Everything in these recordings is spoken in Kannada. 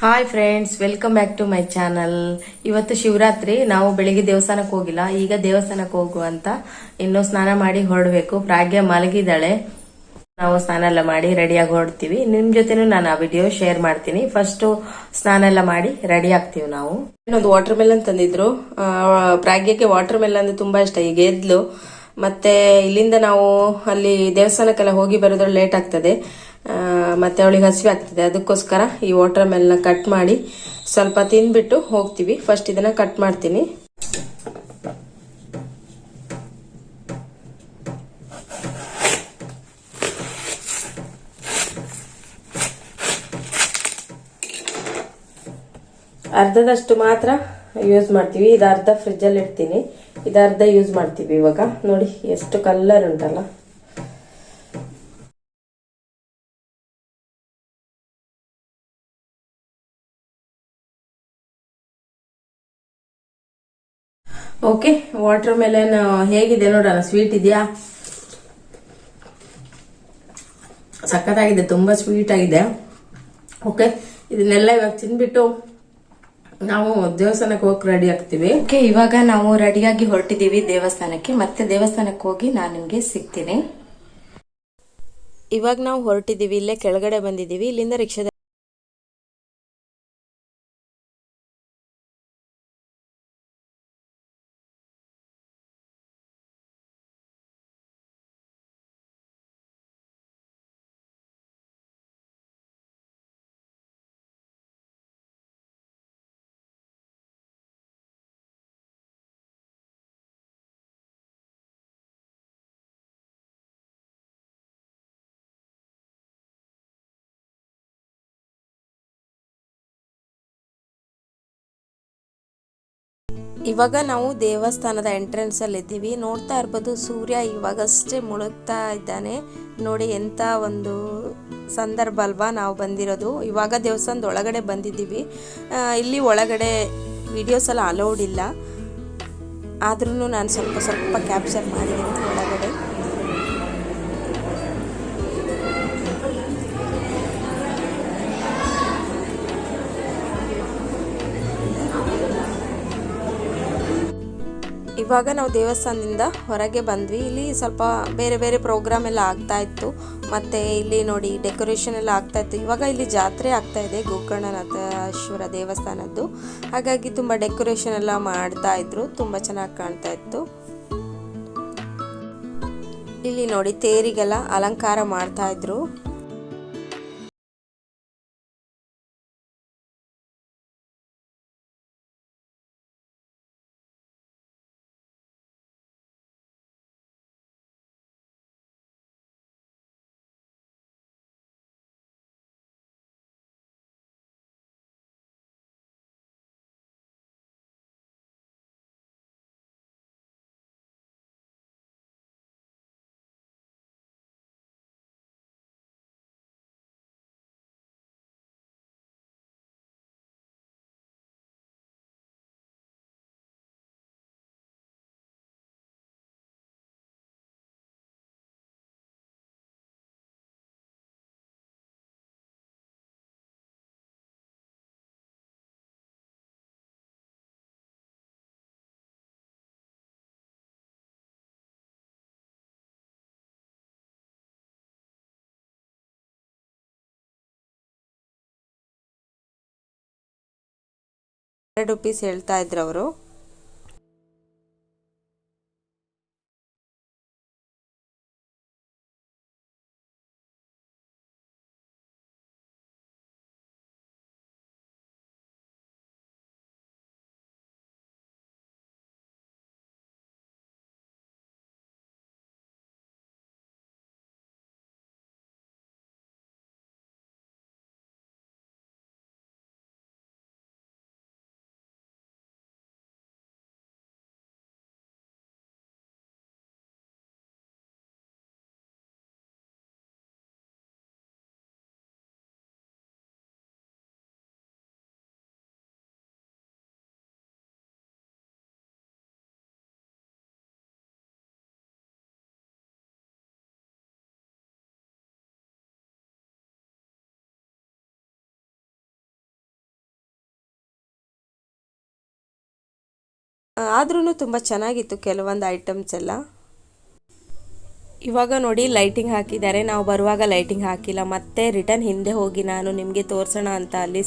Hi friends welcome back to my channel ಇವತ್ತು ಶಿವರಾತ್ರಿ, ನಾವು ಬೆಳಿಗ್ಗೆ ದೇವಸ್ಥಾನಕ್ಕೆ ಹೋಗಿಲ್ಲ, ಈಗ ದೇವಸ್ಥಾನಕ್ಕೆ ಹೋಗು ಅಂತ ಇನ್ನು ಸ್ನಾನ ಮಾಡಿ ಹೊರಡ್ಬೇಕು. ಪ್ರಾಗ್ಯ ಮಲಗಿದಾಳೆ ನಾವು ಸ್ನಾನ ಎಲ್ಲ ಮಾಡಿ ರೆಡಿಯಾಗಿ ಹೊರಡ್ತೀವಿ. ನಿಮ್ ಜೊತೆನೂ ನಾನು ಆ ವಿಡಿಯೋ ಶೇರ್ ಮಾಡ್ತೀನಿ. ಫಸ್ಟ್ ಸ್ನಾನ ಎಲ್ಲ ಮಾಡಿ ರೆಡಿ ಆಗ್ತೀವಿ ನಾವು. ಇನ್ನೊಂದು ವಾಟರ್ ಮೆಲನ್ ತಂದಿದ್ರು ಪ್ರಾಗ್ಯಕ್ಕೆ ವಾಟರ್ ಮೆಲನ್ ಅಂದ್ರೆ ತುಂಬಾ ಇಷ್ಟ. ಈಗ ಎದ್ಲು. ಮತ್ತೆ ಇಲ್ಲಿಂದ ನಾವು ಅಲ್ಲಿ ದೇವಸ್ಥಾನಕ್ಕೆಲ್ಲ ಹೋಗಿ ಬರೋದ್ರಲ್ಲಿ ಲೇಟ್ ಆಗ್ತದೆ. ಮತ್ತೆ ಅವಳಿಗೆ ಹಸಿವೆ ಆಗ್ತದೆ. ಅದಕ್ಕೋಸ್ಕರ ಈ ವಾಟರ್ ಮೆಲ್ನ ಕಟ್ ಮಾಡಿ ಸ್ವಲ್ಪ ತಿಂದ್ಬಿಟ್ಟು ಹೋಗ್ತೀವಿ. ಫಸ್ಟ್ ಇದನ್ನ ಕಟ್ ಮಾಡ್ತೀನಿ. ಅರ್ಧದಷ್ಟು ಮಾತ್ರ ಯೂಸ್ ಮಾಡ್ತೀವಿ. ಇದು ಅರ್ಧ ಫ್ರಿಜ್ಜಲ್ಲಿ ಇಡ್ತೀನಿ. ಇದು ಅರ್ಧ ಯೂಸ್ ಮಾಡ್ತೀವಿ ಇವಾಗ. ನೋಡಿ, ಎಷ್ಟು ಕಲ್ಲರ್ ಉಂಟಲ್ಲ. ಓಕೆ ವಾಟರ್ ಮೆಲನ್ ಹೇಗಿದೆ ನೋಡೋಣ? ಸ್ವೀಟ್ ಇದೆಯಾ? ಸಖತ್ತಾಗಿದೆ, ತುಂಬಾ ಸ್ವೀಟ್ ಆಗಿದೆ. ಓಕೆ ಇದನ್ನೆಲ್ಲ ಇವಾಗ ತಿನ್ಬಿಟ್ಟು ನಾವು ದೇವಸ್ಥಾನಕ್ಕೆ ಹೋಗಿ ರೆಡಿ ಆಗ್ತೀವಿ. ಓಕೆ ಇವಾಗ ನಾವು ರೆಡಿಯಾಗಿ ಹೊರಟಿದ್ದೀವಿ ದೇವಸ್ಥಾನಕ್ಕೆ. ಮತ್ತೆ ದೇವಸ್ಥಾನಕ್ಕೆ ಹೋಗಿ ನಾನು ನಿಮಗೆ ಸಿಗ್ತೀನಿ. ಇವಾಗ ನಾವು ಹೊರಟಿದ್ದೀವಿ, ಇಲ್ಲೇ ಕೆಳಗಡೆ ಬಂದಿದ್ದೀವಿ. ಇಲ್ಲಿಂದ ರಿಕ್ಷಾದ ಇವಾಗ ನಾವು ದೇವಸ್ಥಾನದ ಎಂಟ್ರೆನ್ಸ್ ಅಲ್ಲಿ ಇದ್ದೀವಿ. ನೋಡ್ತಾ ಇರ್ಬೋದು ಸೂರ್ಯ ಇವಾಗಷ್ಟೇ ಮುಳುಗ್ತಾ ಇದ್ದಾನೆ. ನೋಡಿ ಎಂತ ಒಂದು ಸಂದರ್ಭ ಅಲ್ವಾ ನಾವು ಬಂದಿರೋದು. ಇವಾಗ ದೇವಸ್ಥಾನದ ಒಳಗಡೆ ಬಂದಿದ್ದೀವಿ ಇಲ್ಲಿ ಒಳಗಡೆ ವಿಡಿಯೋಸ್ ಎಲ್ಲ ಅಲೌಡ್ ಇಲ್ಲ. ಆದ್ರೂ ನಾನು ಸ್ವಲ್ಪ ಸ್ವಲ್ಪ ಕ್ಯಾಪ್ಚರ್ ಮಾಡಿದ್ದೀನಿ ಒಳಗಡೆ. ಇವಾಗ ನಾವು ದೇವಸ್ಥಾನದಿಂದ ಹೊರಗೆ ಬಂದ್ವಿ. ಇಲ್ಲಿ ಸ್ವಲ್ಪ ಬೇರೆ ಬೇರೆ ಪ್ರೋಗ್ರಾಮ್ ಎಲ್ಲ ಆಗ್ತಾ ಇತ್ತು. ಮತ್ತೆ ಇಲ್ಲಿ ನೋಡಿ ಡೆಕೋರೇಷನ್ ಎಲ್ಲ ಆಗ್ತಾ ಇತ್ತು. ಇವಾಗ ಇಲ್ಲಿ ಜಾತ್ರೆ ಆಗ್ತಾ ಇದೆ ಗೋಕರ್ಣನಾಥೇಶ್ವರ ದೇವಸ್ಥಾನದ್ದು. ಹಾಗಾಗಿ ತುಂಬ ಡೆಕೋರೇಷನ್ ಎಲ್ಲ ಮಾಡ್ತಾ ಇದ್ರು. ತುಂಬ ಚೆನ್ನಾಗಿ ಕಾಣ್ತಾ ಇತ್ತು. ಇಲ್ಲಿ ನೋಡಿ ತೇರಿಗೆಲ್ಲ ಅಲಂಕಾರ ಮಾಡ್ತಾ ಇದ್ರು. ಎರಡು ಪೀಸ್ ಹೇಳ್ತಾ ಇದ್ರು ಅವರು. ಆದ್ರೂ ತುಂಬ ಚೆನ್ನಾಗಿತ್ತು ಕೆಲವೊಂದು ಐಟಮ್ಸ್ ಎಲ್ಲ. ಇವಾಗ ನೋಡಿ ಲೈಟಿಂಗ್ ಹಾಕಿದ್ದಾರೆ. ನಾವು ಬರುವಾಗ ಲೈಟಿಂಗ್ ಹಾಕಿಲ್ಲ. ಮತ್ತೆ ರಿಟರ್ನ್ ಹಿಂದೆ ಹೋಗಿ ನಾನು ನಿಮಗೆ ತೋರಿಸೋಣ ಅಂತ ಅಲ್ಲಿ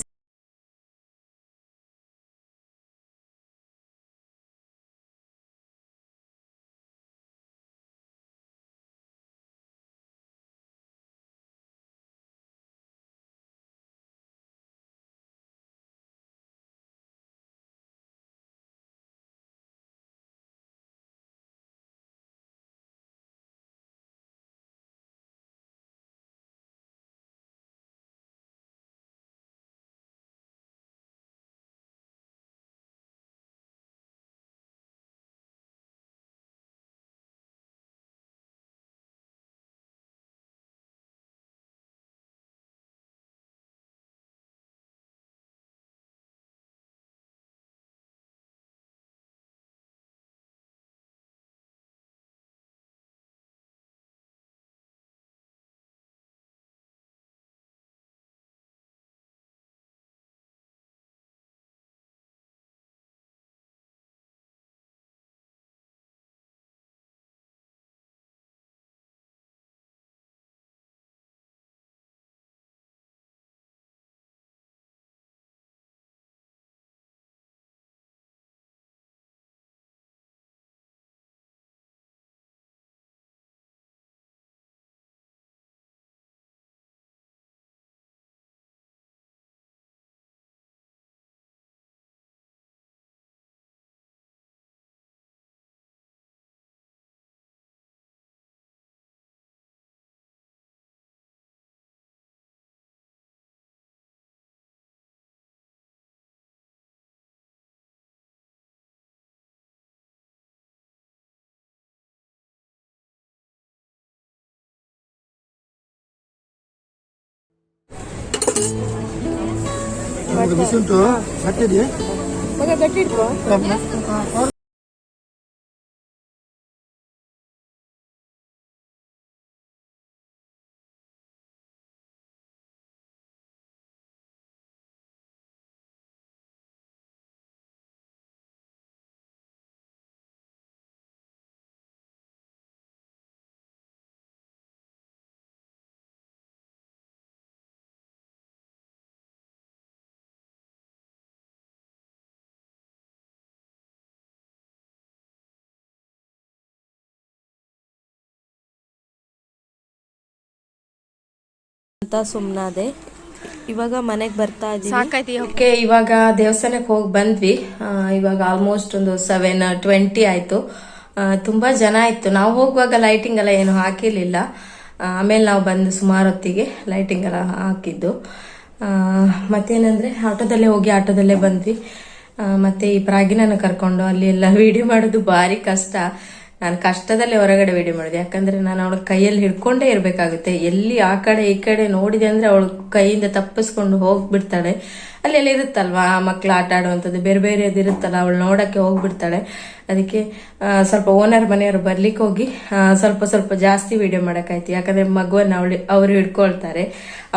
ನಮ್ಗೆ ಬಿಸಿ ಉಂಟು ಗಟ್ಟಿದೆ ಮಗ ಗಟ್ಟಿ ಇಟ್ಕೋ ಅಂತ ಸುಮ್ಮನಾದೆ ಇವಾಗ ಮನೆಗೆ ಬರ್ತಾ ಇದ್ದೀವಿ ಓಕೆ ಇವಾಗ ದೇವಸ್ಥಾನಕ್ಕೆ ಹೋಗಿ ಬಂದ್ವಿ. ಆ, ಇವಾಗ ಆಲ್ಮೋಸ್ಟ್ ಒಂದು ಸೆವೆನ್ ಟ್ವೆಂಟಿ ಆಯ್ತು. ತುಂಬಾ ಜನ ಇತ್ತು. ನಾವು ಹೋಗುವಾಗ ಲೈಟಿಂಗ್ ಎಲ್ಲ ಏನು ಹಾಕಿರ್ಲಿಲ್ಲ. ಆಮೇಲೆ ನಾವು ಬಂದು ಸುಮಾರು ಹೊತ್ತಿಗೆ ಲೈಟಿಂಗ್ ಎಲ್ಲ ಹಾಕಿದ್ದು. ಆ, ಮತ್ತೇನಂದ್ರೆ ಆಟೋದಲ್ಲೇ ಹೋಗಿ ಆಟೋದಲ್ಲೇ ಬಂದ್ವಿ. ಆ, ಮತ್ತೆ ಈ ಪ್ರಾಗಿನನ್ನು ಕರ್ಕೊಂಡು ಅಲ್ಲಿ ಎಲ್ಲ ವಿಡಿಯೋ ಮಾಡೋದು ಭಾರಿ ಕಷ್ಟ. ನಾನು ಕಷ್ಟದಲ್ಲೇ ಹೊರಗಡೆ ವಿಡಿಯೋ ಮಾಡಿದೆ. ಯಾಕಂದ್ರೆ ನಾನು ಅವಳ ಕೈಯಲ್ಲಿ ಹಿಡ್ಕೊಂಡೇ ಇರಬೇಕಾಗುತ್ತೆ. ಎಲ್ಲಿ ಆ ಕಡೆ ಈ ಕಡೆ ನೋಡಿದೆ ಅಂದ್ರೆ ಅವಳು ಕೈಯಿಂದ ತಪ್ಪಿಸ್ಕೊಂಡು ಹೋಗ್ಬಿಡ್ತಾಳೆ. ಅಲ್ಲಿ ಎಲ್ಲ ಇರುತ್ತಲ್ವಾ? ಮಕ್ಳು ಆಟ ಆಡುವಂಥದ್ದು. ಬೇರೆ ಬೇರೆ ಇರುತ್ತಲ್ಲ, ಅವಳು ನೋಡಕ್ಕೆ ಹೋಗ್ಬಿಡ್ತಾಳೆ. ಅದಕ್ಕೆ ಸ್ವಲ್ಪ ಓನರ್ ಮನೆಯವರು ಬರ್ಲಿಕ್ಕೆ ಹೋಗಿ ಸ್ವಲ್ಪ ಸ್ವಲ್ಪ ಜಾಸ್ತಿ ವಿಡಿಯೋ ಮಾಡೋಕ್ಕಾಯ್ತು. ಯಾಕಂದ್ರೆ ಮಗುವನ್ನು ಅವಳು, ಅವರು ಹಿಡ್ಕೊಳ್ತಾರೆ.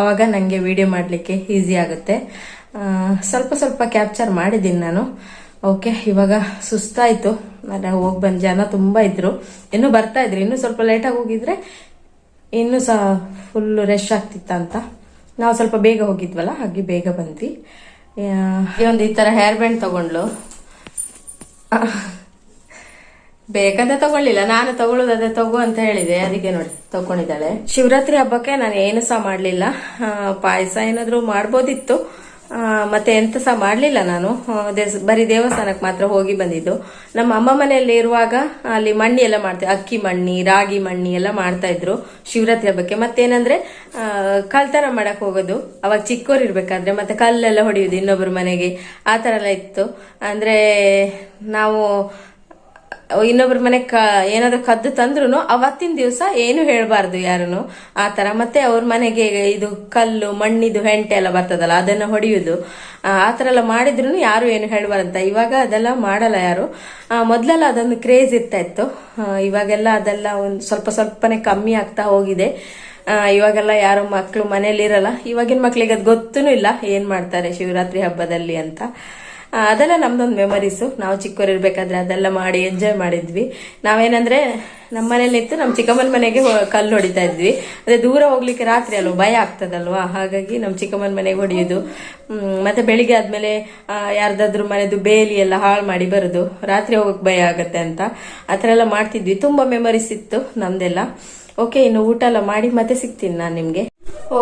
ಅವಾಗ ನನಗೆ ವಿಡಿಯೋ ಮಾಡಲಿಕ್ಕೆ ಈಸಿ ಆಗುತ್ತೆ. ಸ್ವಲ್ಪ ಸ್ವಲ್ಪ ಕ್ಯಾಪ್ಚರ್ ಮಾಡಿದ್ದೀನಿ ನಾನು. ಓಕೆ ಇವಾಗ ಸುಸ್ತಾಯ್ತು. ನಾನು ಹೋಗಿ ಬಂದ ಜನ ತುಂಬಾ ಇದ್ರು. ಇನ್ನೂ ಬರ್ತಾ ಇದ್ರು. ಇನ್ನೂ ಸ್ವಲ್ಪ ಲೇಟಾಗಿ ಹೋಗಿದ್ರೆ ಇನ್ನೂ ಸಹ ಫುಲ್ ರಶ್ ಆಗ್ತಿತ್ತಂತ ನಾವು ಸ್ವಲ್ಪ ಬೇಗ ಹೋಗಿದ್ವಲ್ಲ ಹಾಗೆ ಬೇಗ ಬಂದ್ವಿ. ಒಂದು ಈ ತರ ಹೇರ್ ಬ್ಯಾಂಡ್ ತಗೊಂಡ್ಲು. ಬೇಕಂತ ತಗೊಳ್ಳಿಲ್ಲ. ನಾನು ತಗೊಳ್ಳೋದು ಅದೇ ತಗೋ ಅಂತ ಹೇಳಿದೆ. ಅದಕ್ಕೆ ನೋಡಿ ತಗೊಂಡಿದ್ದಾಳೆ ಶಿವರಾತ್ರಿ ಹಬ್ಬಕ್ಕೆ ನಾನು ಏನು ಸಹ ಮಾಡ್ಲಿಲ್ಲ. ಪಾಯಸ ಏನಾದ್ರು ಮಾಡ್ಬೋದಿತ್ತು. ಮತ್ತೆ ಎಂತ ಸಹ ಮಾಡ್ಲಿಲ್ಲ ನಾನು. ಬರೀ ದೇವಸ್ಥಾನಕ್ಕೆ ಮಾತ್ರ ಹೋಗಿ ಬಂದಿದ್ದು. ನಮ್ಮ ಅಮ್ಮ ಮನೆಯಲ್ಲಿ ಇರುವಾಗ ಅಲ್ಲಿ ಮಣ್ಣಿ ಎಲ್ಲ ಮಾಡ್ತೇವೆ ಅಕ್ಕಿ ಮಣ್ಣಿ ರಾಗಿ ಮಣ್ಣಿ ಎಲ್ಲ ಮಾಡ್ತಾ ಇದ್ರು ಶಿವರಾತ್ರಿ ಹಬ್ಬಕ್ಕೆ. ಮತ್ತೇನಂದ್ರೆ ಆ, ಕಳ್ತನ ಮಾಡಕ್ ಹೋಗೋದು. ಅವಾಗ ಚಿಕ್ಕವ್ರು ಇರ್ಬೇಕಾದ್ರೆ ಮತ್ತೆ ಕಲ್ಲೆಲ್ಲ ಹೊಡೆಯುದು ಇನ್ನೊಬ್ಬರ ಮನೆಗೆ. ಆ ತರ ಎಲ್ಲ ಇತ್ತು. ಅಂದ್ರೆ ನಾವು ಇನ್ನೊಬ್ರ ಮನೆ ಕ, ಏನಾದ್ರು ಕದ್ದು ತಂದ್ರು ಅವತ್ತಿನ ದಿವಸ ಏನು ಹೇಳಬಾರ್ದು ಯಾರನ್ನು ಆ ತರ. ಮತ್ತೆ ಅವ್ರ ಮನೆಗೆ ಇದು ಕಲ್ಲು, ಮಣ್ಣಿದು ಹೆಂಟೆ ಎಲ್ಲ ಬರ್ತದಲ್ಲ, ಅದನ್ನ ಹೊಡೆಯುದು. ಆ ತರ ಎಲ್ಲ ಮಾಡಿದ್ರು ಯಾರು ಏನು ಹೇಳ್ಬಾರಂತ. ಇವಾಗ ಅದೆಲ್ಲ ಮಾಡಲ್ಲ ಯಾರು. ಮೊದಲೆಲ್ಲ ಅದೊಂದು ಕ್ರೇಜ್ ಇರ್ತಾ ಇತ್ತು ಇವಾಗೆಲ್ಲ ಅದೆಲ್ಲ ಒಂದು ಸ್ವಲ್ಪ ಸ್ವಲ್ಪನೇ ಕಮ್ಮಿ ಆಗ್ತಾ ಹೋಗಿದೆ. ಇವಾಗೆಲ್ಲ ಯಾರು ಮಕ್ಕಳು ಮನೇಲಿ ಇರಲ್ಲ ಇವಾಗಿನ ಮಕ್ಳಿಗೆ ಅದು ಗೊತ್ತೂ ಇಲ್ಲ ಏನ್ ಮಾಡ್ತಾರೆ ಶಿವರಾತ್ರಿ ಹಬ್ಬದಲ್ಲಿ ಅಂತ. ಅದೆಲ್ಲ ನಮ್ದೊಂದು ಮೆಮರೀಸು ನಾವು ಚಿಕ್ಕವರಿರ್ಬೇಕಾದ್ರೆ ಅದೆಲ್ಲ ಮಾಡಿ ಎಂಜಾಯ್ ಮಾಡಿದ್ವಿ. ನಾವೇನಂದ್ರೆ ನಮ್ಮ ಮನೇಲಿ ಇತ್ತು ನಮ್ಮ ಚಿಕ್ಕಮ್ಮನ ಮನೆಗೆ ಕಲ್ಲು ಹೊಡಿತಾ ಇದ್ವಿ. ಅದೇ ದೂರ ಹೋಗ್ಲಿಕ್ಕೆ ರಾತ್ರಿ ಅಲ್ವಾ? ಭಯ ಆಗ್ತದಲ್ವಾ? ಹಾಗಾಗಿ ನಮ್ಮ ಚಿಕ್ಕಮ್ಮನ ಮನೆಗೆ ಹೊಡೆಯೋದು. ಮತ್ತೆ ಬೆಳಿಗ್ಗೆ ಆದ್ಮೇಲೆ ಯಾರ್ದಾದ್ರೂ ಮನೆದು ಬೇಲಿ ಎಲ್ಲ ಹಾಳು ಮಾಡಿ ಬರೋದು. ರಾತ್ರಿ ಹೋಗಕ್ ಭಯ ಆಗತ್ತೆ ಅಂತ. ಆ ಥರ ಎಲ್ಲ ಮಾಡ್ತಿದ್ವಿ. ತುಂಬಾ ಮೆಮರೀಸ್ ಇತ್ತು ನಮ್ದೆಲ್ಲ. ಓಕೆ, ಇನ್ನು ಊಟ ಎಲ್ಲ ಮಾಡಿ ಮತ್ತೆ ಸಿಗ್ತೀನಿ ನಾನು ನಿಮ್ಗೆ.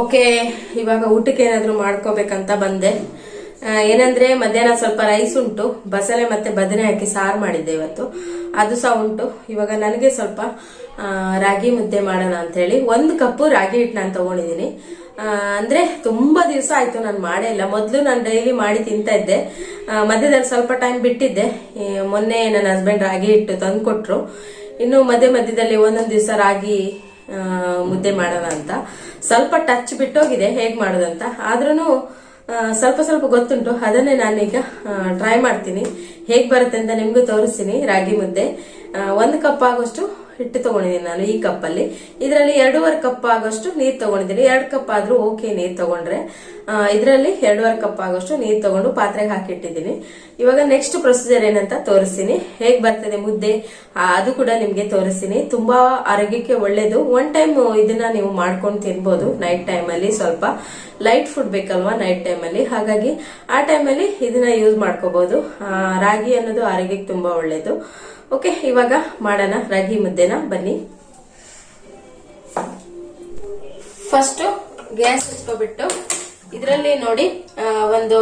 ಓಕೆ, ಇವಾಗ ಊಟಕ್ಕೆ ಏನಾದ್ರು ಮಾಡ್ಕೋಬೇಕಂತ ಬಂದೆ. ಏನಂದ್ರೆ ಮಧ್ಯಾಹ್ನ ಸ್ವಲ್ಪ ರೈಸ್ ಉಂಟು, ಬಸಳೆ ಮತ್ತೆ ಬದನೆ ಹಾಕಿ ಸಾರು ಮಾಡಿದ್ದೆ ಇವತ್ತು. ಅದು ಸಹ ಉಂಟು. ಇವಾಗ ನನಗೆ ಸ್ವಲ್ಪ ರಾಗಿ ಮುದ್ದೆ ಮಾಡೋಣ ಅಂತ ಹೇಳಿ ಒಂದು ಕಪ್ಪು ರಾಗಿ ಹಿಟ್ಟು ನಾನು ತಗೊಂಡಿದ್ದೀನಿ. ಅಂದ್ರೆ ತುಂಬಾ ದಿವಸ ಆಯ್ತು ನಾನು ಮಾಡೇ ಇಲ್ಲ. ಮೊದಲು ನಾನು ಡೈಲಿ ಮಾಡಿ ತಿಂತಾ ಇದ್ದೆ. ಮಧ್ಯದಲ್ಲಿ ಸ್ವಲ್ಪ ಟೈಮ್ ಬಿಟ್ಟಿದ್ದೆ. ಮೊನ್ನೆ ನನ್ನ ಹಸ್ಬೆಂಡ್ ರಾಗಿ ಹಿಟ್ಟು ತಂದು ಕೊಟ್ರು ಇನ್ನು ಮಧ್ಯ ಮಧ್ಯದಲ್ಲಿ ಒಂದೊಂದು ದಿವಸ ರಾಗಿ ಮುದ್ದೆ ಮಾಡೋಣ ಅಂತ. ಸ್ವಲ್ಪ ಟಚ್ ಬಿಟ್ಟೋಗಿದೆ. ಹೇಗೆ ಮಾಡೋದಂತ. ಆದ್ರೂ ಸ್ವಲ್ಪ ಸ್ವಲ್ಪ ಗೊತ್ತುಂಟು. ಅದನ್ನೇ ನಾನೀಗ ಟ್ರೈ ಮಾಡ್ತೀನಿ. ಹೇಗೆ ಬರುತ್ತೆ ಅಂತ ನಿಮಗೂ ತೋರಿಸ್ತೀನಿ, ರಾಗಿ ಮುದ್ದೆ. ಒಂದು ಕಪ್ ಆಗೋಷ್ಟು ಹಿಟ್ಟು ತಗೊಂಡಿದ್ದೀನಿ ನಾನು ಈ ಕಪ್ಪಲ್ಲಿ ಇದರಲ್ಲಿ ಎರಡೂವರೆ ಕಪ್ ಆಗೋಷ್ಟು ನೀರು ತಗೊಂಡಿದ್ದೀನಿ. ಎರಡು ಕಪ್ ಆದರೂ ಓಕೆ ನೀರು ತಗೊಂಡ್ರೆ. ಇದರಲ್ಲಿ ಎರಡೂವರೆ ಕಪ್ ಆಗೋಷ್ಟು ನೀರು ತಗೊಂಡು ಪಾತ್ರೆಗೆ ಹಾಕಿಟ್ಟಿದ್ದೀನಿ. ಇವಾಗ ನೆಕ್ಸ್ಟ್ ಪ್ರೊಸೀಜರ್ ಏನಂತ ತೋರಿಸ್ತೀನಿ. ಹೇಗ್ ಬರ್ತದೆ ಮುದ್ದೆ? ಅದು ಕೂಡ ನಿಮ್ಗೆ ತೋರಿಸ್ತೀನಿ. ತುಂಬಾ ಆರೋಗ್ಯಕ್ಕೆ ಒಳ್ಳೇದು. ಒನ್ ಟೈಮ್ ಇದನ್ನ ನೀವು ಮಾಡ್ಕೊಂಡು ತಿನ್ಬೋದು ನೈಟ್ ಟೈಮ್ ಅಲ್ಲಿ ಸ್ವಲ್ಪ. ಲೈಟ್ ಫುಡ್ ಬೇಕಲ್ವಾ ನೈಟ್ ಟೈಮ್ ಅಲ್ಲಿ. ಹಾಗಾಗಿ ಆ ಟೈಮ್ ಅಲ್ಲಿ ಇದನ್ನ ಯೂಸ್ ಮಾಡ್ಕೋಬಹುದು ರಾಗಿ ಅನ್ನೋದು ಆರೋಗ್ಯಕ್ಕೆ ತುಂಬಾ ಒಳ್ಳೇದು. ಓಕೆ ಇವಾಗ ಮಾಡೋಣ ರಾಗಿ ಮುದ್ದೆನ. ಬನ್ನಿ. ಫಸ್ಟ್ ಗ್ಯಾಸ್ ಹಚ್ಕೊಬಿಟ್ಟು ಇದರಲ್ಲಿ ನೋಡಿ ಒಂದು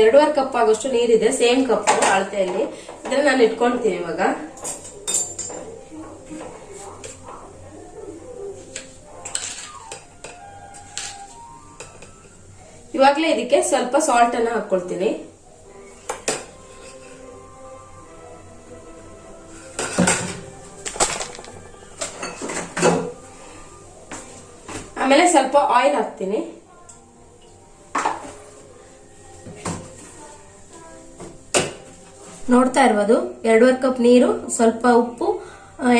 ಎರಡೂವರೆ ಕಪ್ ಆಗೋಷ್ಟು ನೀರಿದೆ, ಸೇಮ್ ಕಪ್ ಅಳತೆಯಲ್ಲಿ. ಇದನ್ನ ನಾನು ಇಟ್ಕೊಳ್ತೀನಿ ಇವಾಗ. ಇವಾಗಲೇ ಇದಕ್ಕೆ ಸ್ವಲ್ಪ ಸಾಲ್ಟ್ ಅನ್ನ ಹಾಕೊಳ್ತೀನಿ ಆಮೇಲೆ ಸ್ವಲ್ಪ ಆಯಿಲ್ ಹಾಕ್ತೀನಿ. ನೋಡ್ತಾ ಇರ್ಬೋದು. ಎರಡೂವರೆ ಕಪ್ ನೀರು, ಸ್ವಲ್ಪ ಉಪ್ಪು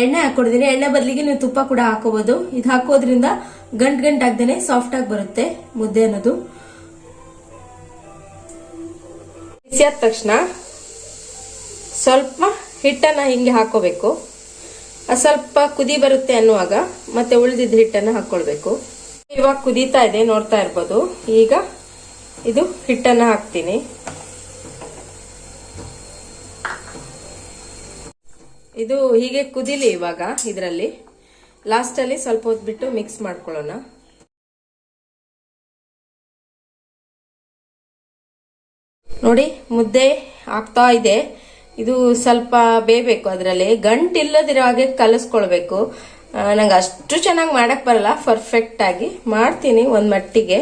ಎಣ್ಣೆ ಹಾಕೊಂಡಿದ್ದೀನಿ ಎಣ್ಣೆ ಬದಲಿಗೆ ನೀವು ತುಪ್ಪ ಕೂಡ ಹಾಕೋಬಹುದು ಇದು ಹಾಕೋದ್ರಿಂದ ಗಂಟ್ ಗಂಟು ಆಗ್ದೇನೆ ಸಾಫ್ಟ್ ಆಗಿ ಬರುತ್ತೆ ಮುದ್ದೆ ಅನ್ನೋದು. ಬಿಸಿಯಾದ ತಕ್ಷಣ ಸ್ವಲ್ಪ ಹಿಟ್ಟನ್ನ ಹಿಂಗೆ ಹಾಕೋಬೇಕು ಸ್ವಲ್ಪ ಕುದಿ ಬರುತ್ತೆ ಅನ್ನುವಾಗ ಮತ್ತೆ ಉಳಿದಿದ್ದ ಹಿಟ್ಟನ್ನ ಹಾಕೊಳ್ಬೇಕು ಇವಾಗ ಕುದೀತಾ ಇದೆ, ನೋಡ್ತಾ ಇರ್ಬೋದು. ಈಗ ಇದು ಹಿಟ್ಟನ್ನ ಹಾಕ್ತೀನಿ. ಇದು ಹೀಗೆ ಕುದಿಲಿ ಇವಾಗ, ಇದರಲ್ಲಿ. ಲಾಸ್ಟಲ್ಲಿ ಸ್ವಲ್ಪ ಹೊತ್ತು ಬಿಟ್ಟು ಮಿಕ್ಸ್ ಮಾಡ್ಕೊಳ್ಳೋಣ. ನೋಡಿ, ಮುದ್ದೆ ಆಗ್ತಾ ಇದೆ. ಇದು ಸ್ವಲ್ಪ ಬೇಯಬೇಕು ಅದರಲ್ಲಿ. ಗಂಟಿಲ್ಲದಿರೋ ಹಾಗೆ ಕಲಿಸ್ಕೊಳ್ಬೇಕು. ನಂಗೆ ಅಷ್ಟು ಚೆನ್ನಾಗಿ ಮಾಡಕ್ಕೆ ಬರಲ್ಲ. ಪರ್ಫೆಕ್ಟ್ ಆಗಿ ಮಾಡ್ತೀನಿ ಒಂದು ಮಟ್ಟಿಗೆ.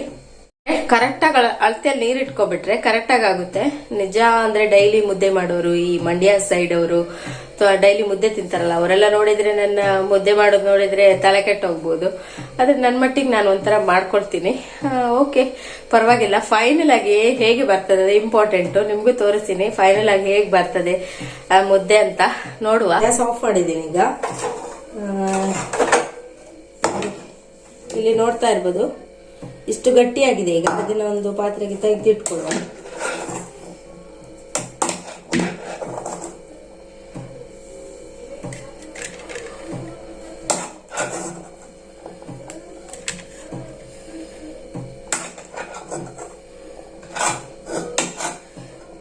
ಕರೆಕ್ಟ್ ಆಗಿ ಅಳತೆಯಲ್ಲಿ ನೀರ್ ಇಟ್ಕೊಬಿಟ್ರೆ ಕರೆಕ್ಟ್ ಆಗಿ ಆಗುತ್ತೆ. ನಿಜ ಅಂದ್ರೆ ಡೈಲಿ ಮುದ್ದೆ ಮಾಡೋರು, ಈ ಮಂಡ್ಯ ಸೈಡ್ ಅವರು, ಅಥವಾ ಡೈಲಿ ಮುದ್ದೆ ತಿಂತಾರಲ್ಲ, ಅವರೆಲ್ಲ ನೋಡಿದ್ರೆ ನನ್ನ ಮುದ್ದೆ ಮಾಡೋದು ನೋಡಿದ್ರೆ ತಲೆ ಕೆಟ್ಟ ಹೋಗ್ಬೋದು. ಆದ್ರೆ ನನ್ನ ಮಟ್ಟಿಗೆ ನಾನು ಒಂಥರ ಮಾಡ್ಕೊಳ್ತೀನಿ. ಓಕೆ, ಪರವಾಗಿಲ್ಲ. ಫೈನಲ್ ಆಗಿ ಹೇಗೆ ಬರ್ತದೆ? ಇಂಪಾರ್ಟೆಂಟ್ ನಿಮ್ಗೂ ತೋರಿಸ್ತೀನಿ. ಫೈನಲ್ ಆಗಿ ಹೇಗೆ ಬರ್ತದೆ ಆ ಮುದ್ದೆ ಅಂತ. ನೋಡುವ. ಗ್ಯಾಸ್ ಆಫ್ ಮಾಡಿದ್ದೀನಿ ಈಗ. ಇಲ್ಲಿ ನೋಡ್ತಾ ಇರ್ಬೋದು. ಇಷ್ಟು ಗಟ್ಟಿಯಾಗಿದೆ ಈಗ. ಅದನ್ನ ಒಂದು ಪಾತ್ರೆಗೆ ತೆಗೆದಿಟ್ಕೊಳ್ಳುವ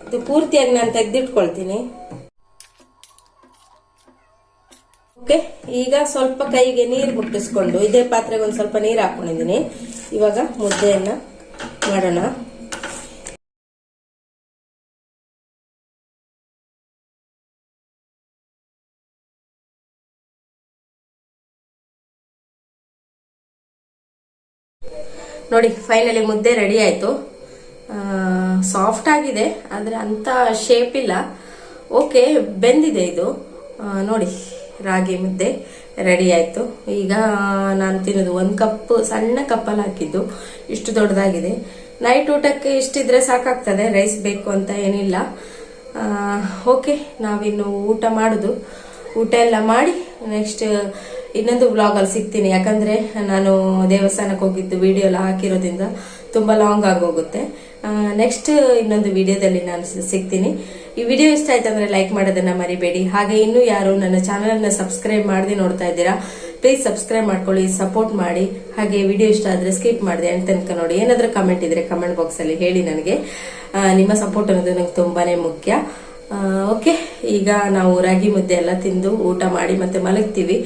ಇದು ಪೂರ್ತಿಯಾಗಿ ನಾನು ತೆಗೆದಿಟ್ಕೊಳ್ತೀನಿ ಓಕೆ ಈಗ ಸ್ವಲ್ಪ ಕೈಗೆ ನೀರು ಮುಟ್ಟಿಸ್ಕೊಂಡು ಇದೇ ಪಾತ್ರೆಗೆ ಒಂದು ಸ್ವಲ್ಪ ನೀರು ಹಾಕೊಂಡಿದ್ದೀನಿ. ಇವಾಗ ಮುದ್ದೆಯನ್ನ ಮಾಡೋಣ. ನೋಡಿ ಫೈನಲಿ ಮುದ್ದೆ ರೆಡಿ ಆಯ್ತು. ಸಾಫ್ಟ್ ಆಗಿದೆ, ಆದ್ರೆ ಅಂತ ಶೇಪ್ ಇಲ್ಲ. ಓಕೆ ಬೆಂದಿದೆ ಇದು. ನೋಡಿ, ರಾಗಿ ಮುದ್ದೆ. ರೆಡಿ ಆಯಿತು. ಈಗ ನಾನು ತಿನ್ನೋದು ಒಂದು ಕಪ್ ಸಣ್ಣ ಕಪ್ಪಲ್ಲಿ ಹಾಕಿದ್ದು. ಇಷ್ಟು ದೊಡ್ಡದಾಗಿದೆ. ನೈಟ್ ಊಟಕ್ಕೆ ಇಷ್ಟಿದ್ರೆ ಸಾಕಾಗ್ತದೆ. ರೈಸ್ ಬೇಕು ಅಂತ ಏನಿಲ್ಲ. ಓಕೆ ನಾವಿನ್ನು ಊಟ ಮಾಡೋದು. ಊಟ ಎಲ್ಲ ಮಾಡಿ ನೆಕ್ಸ್ಟ್ ಇನ್ನೊಂದು ಬ್ಲಾಗಲ್ಲಿ ಸಿಗ್ತೀನಿ. ಯಾಕಂದರೆ ನಾನು ದೇವಸ್ಥಾನಕ್ಕೆ ಹೋಗಿದ್ದು ವಿಡಿಯೋ ಎಲ್ಲ ಹಾಕಿರೋದ್ರಿಂದ ತುಂಬ ಲಾಂಗ್ ಆಗೋಗುತ್ತೆ ನೆಕ್ಸ್ಟ್ ಇನ್ನೊಂದು ವಿಡಿಯೋದಲ್ಲಿ ನಾನು ಸಿಗ್ತೀನಿ. ಈ ವಿಡಿಯೋ ಇಷ್ಟ ಆಯ್ತು ಅಂದ್ರೆ ಲೈಕ್ ಮಾಡೋದನ್ನ ಮರಿಬೇಡಿ. ಹಾಗೆ ಇನ್ನೂ ಯಾರು ನನ್ನ ಚಾನಲ್ ಅನ್ನ ಸಬ್ಸ್ಕ್ರೈಬ್ ಮಾಡದೆ ನೋಡ್ತಾ ಇದ್ದೀರಾ ಪ್ಲೀಸ್ ಸಬ್ಸ್ಕ್ರೈಬ್ ಮಾಡ್ಕೊಳ್ಳಿ ಸಪೋರ್ಟ್ ಮಾಡಿ. ಹಾಗೆ ವಿಡಿಯೋ ಇಷ್ಟ ಆದ್ರೆ ಸ್ಕಿಪ್ ಮಾಡಿದೆ ಅಂತ ತನಕ ನೋಡಿ. ಏನಾದ್ರೂ ಕಮೆಂಟ್ ಇದ್ರೆ ಕಮೆಂಟ್ ಬಾಕ್ಸ್ ಅಲ್ಲಿ ಹೇಳಿ ನನಗೆ. ನಿಮ್ಮ ಸಪೋರ್ಟ್ ಅನ್ನೋದು ನಂಗೆ ತುಂಬಾನೇ ಮುಖ್ಯ. ಓಕೆ ಈಗ ನಾವು ರಾಗಿ ಮುದ್ದೆ ಎಲ್ಲ ತಿಂದು ಊಟ ಮಾಡಿ ಮತ್ತೆ ಮಲಗ್ತೀವಿ.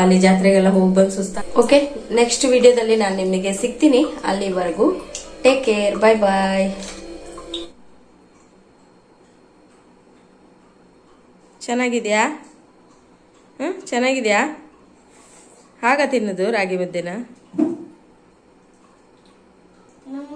ಅಲ್ಲಿ ಜಾತ್ರೆಗೆಲ್ಲ ಹೋಗಿ ಬಂದು ಸುಸ್ತ ಓಕೆ ನೆಕ್ಸ್ಟ್ ವಿಡಿಯೋದಲ್ಲಿ ನಾನು ನಿಮಗೆ ಸಿಗ್ತೀನಿ. ಅಲ್ಲಿವರೆಗೂ ಟೇಕ್ ಕೇರ್ ಬಾಯ್ ಬಾಯ್ ಚೆನ್ನಾಗಿದ್ಯಾ? ಹ್ಞೂ ಚೆನ್ನಾಗಿದೆಯಾ? ಆಗ ತಿನ್ನೋದು ರಾಗಿ ಮುದ್ದೆನ?